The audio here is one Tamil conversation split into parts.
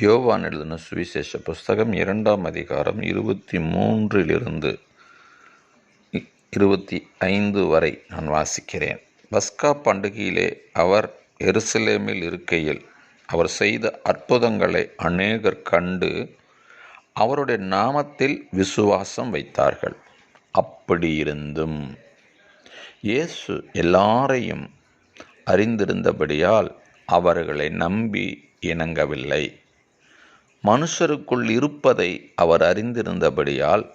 யோவான் எழுதின சுவிசேஷ புஸ்தகம் இரண்டாம் அதிகாரம் இருபத்தி மூன்றிலிருந்து இருபத்தி ஐந்து வரை நான் வாசிக்கிறேன். பஸ்கா பண்டிகையிலே அவர் எருசலேமில் இருக்கையில் அவர் செய்த அற்புதங்களை அநேகர் கண்டு அவருடைய நாமத்தில் விசுவாசம் வைத்தார்கள். அப்படியிருந்தும் இயேசு எல்லாரையும் அறிந்திருந்தபடியால் அவர்களை நம்பி இணங்கவில்லை. மனுஷருக்குள் இருப்பதை அவர் அறிந்திருந்தபடியால்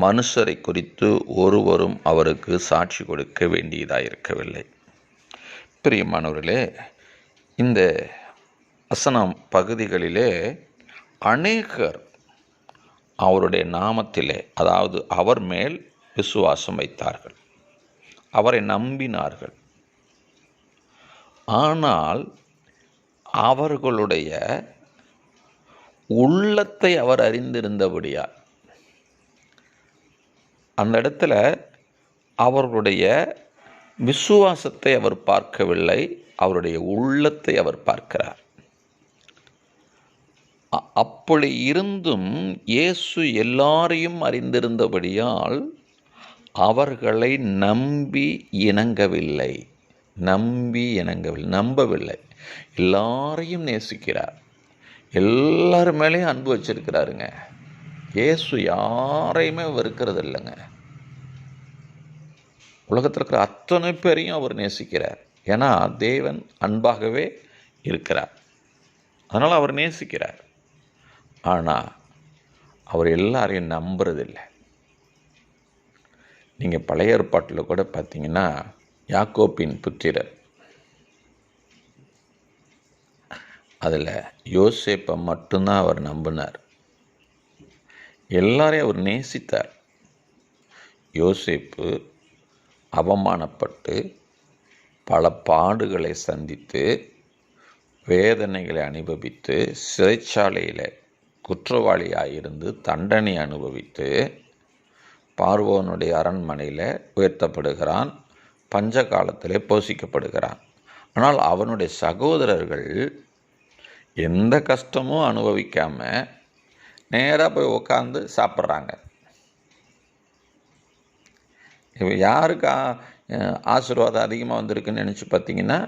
மனுஷரை குறித்து ஒருவரும் அவருக்கு சாட்சி கொடுக்க வேண்டியதாயிருக்கவில்லை. பிரியமானவர்களே இந்த வசனம் பகுதிகளிலே அநேகர் அவருடைய நாமத்திலே அதாவது அவர் மேல் விசுவாசம் வைத்தார்கள். அவரை நம்பினார்கள். ஆனால் அவர்களுடைய உள்ளத்தை அவர் அறிந்திருந்தபடியால். அந்த இடத்துல அவர்களுடைய விசுவாசத்தை அவர் பார்க்கவில்லை அவருடைய உள்ளத்தை அவர் பார்க்கிறார். அ- அப்படி இருந்தும் இயேசு எல்லாரையும் அறிந்திருந்தபடியால் அவர்களை நம்பி இணங்கவில்லை நம்பி இணங்கவில்லை நம்பவில்லை. எல்லாரையும் நேசிக்கிறார். எல்லார் மேலேயும் அன்பு வச்சிருக்கிறாருங்க. இயேசு யாரையுமே வெறுக்கிறது இல்லைங்க உலகத்தில் இருக்கிற அத்தனை பேரையும் அவர் நேசிக்கிறார். ஏன்னா தேவன் அன்பாகவே இருக்கிறார். அதனால் அவர் நேசிக்கிறார். ஆனால் அவர் எல்லாரையும் நம்புறதில்லை. நீங்கள் பழைய ஏற்பாட்டில் கூட பார்த்தீங்கன்னா யாக்கோப்பின் புத்திரர் அதில் யோசேப்பை மட்டும்தான் அவர் நம்பினார். எல்லாரையும் அவர் நேசித்தார். யோசேப்பு அவமானப்பட்டு பல பாடுகளை சந்தித்து வேதனைகளை அனுபவித்து சிறைச்சாலையில் குற்றவாளியாயிருந்து தண்டனை அனுபவித்து பார்வோனுடைய அரண்மனையில் உயர்த்தப்படுகிறான் பஞ்ச காலத்திலே போஷிக்கப்படுகிறான் ஆனால் அவனுடைய சகோதரர்கள் எந்த கஷ்டமும் அனுபவிக்காமல் நேராக போய் உட்காந்து சாப்பிட்றாங்க. இப்போ யாருக்கு ஆசீர்வாதம் அதிகமாக வந்திருக்குன்னு நினச்சி பார்த்தீங்கன்னா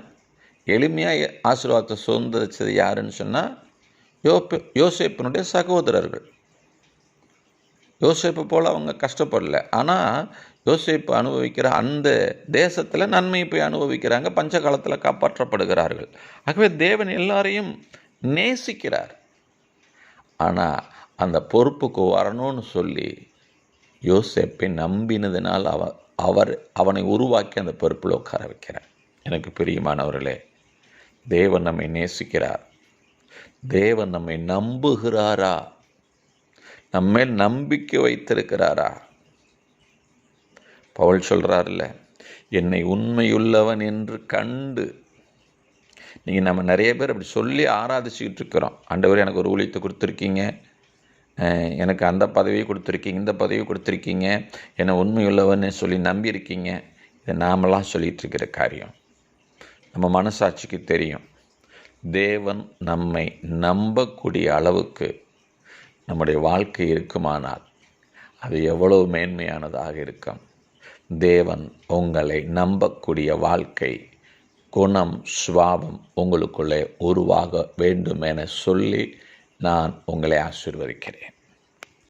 எளிமையாக ஆசீர்வாதத்தை சுதந்திரிச்சது யாருன்னு சொன்னால் யோப்பு யோசேப்பினுடைய சகோதரர்கள். யோசேப்பு போல் அவங்க கஷ்டப்படல. ஆனால் யோசேப்பு அனுபவிக்கிற அந்த தேசத்தில் நன்மையை போய் அனுபவிக்கிறாங்க பஞ்ச காலத்தில் காப்பாற்றப்படுகிறார்கள். ஆகவே தேவன் எல்லாரையும் நேசிக்கிறார். ஆனால் அந்த பொறுப்புக்கு வரணும்னு சொல்லி யோசிப்பை நம்பினதினால் அவ அவர் அவனை உருவாக்கி அந்த பொறுப்பில் உட்கார வைக்கிறார். எனக்கு பிரியமானவர்களே தேவன் நம்மை நேசிக்கிறார். தேவன் நம்மை நம்புகிறாரா? நம்மேல் நம்பிக்கை வைத்திருக்கிறாரா? பவுல் சொல்கிறார்ல என்னை உண்மையுள்ளவன் என்று கண்டு நீங்கள் நம்ம நிறைய பேர் அப்படி சொல்லி ஆராதிச்சுக்கிட்டு இருக்கிறோம் ஆண்டவர் எனக்கு ஒரு ஊழியத்தை கொடுத்துருக்கீங்க. எனக்கு அந்த பதவியை கொடுத்துருக்கீங்க இந்த பதவியை கொடுத்துருக்கீங்க. என்னை உண்மையுள்ளவன்னு சொல்லி நம்பியிருக்கீங்க. இதை நாமெல்லாம் சொல்லிகிட்டு இருக்கிற காரியம். நம்ம மனசாட்சிக்கு தெரியும். தேவன் நம்மை நம்பக்கூடிய அளவுக்கு நம்முடைய வாழ்க்கை இருக்குமானால் அது எவ்வளவு மேன்மையானதாக இருக்கும். தேவன் உங்களை நம்பக்கூடிய வாழ்க்கை குணம் சுவாபம் உங்களுக்குள்ளே உருவாக வேண்டும் என சொல்லி நான் உங்களை ஆசீர்வதிக்கிறேன்.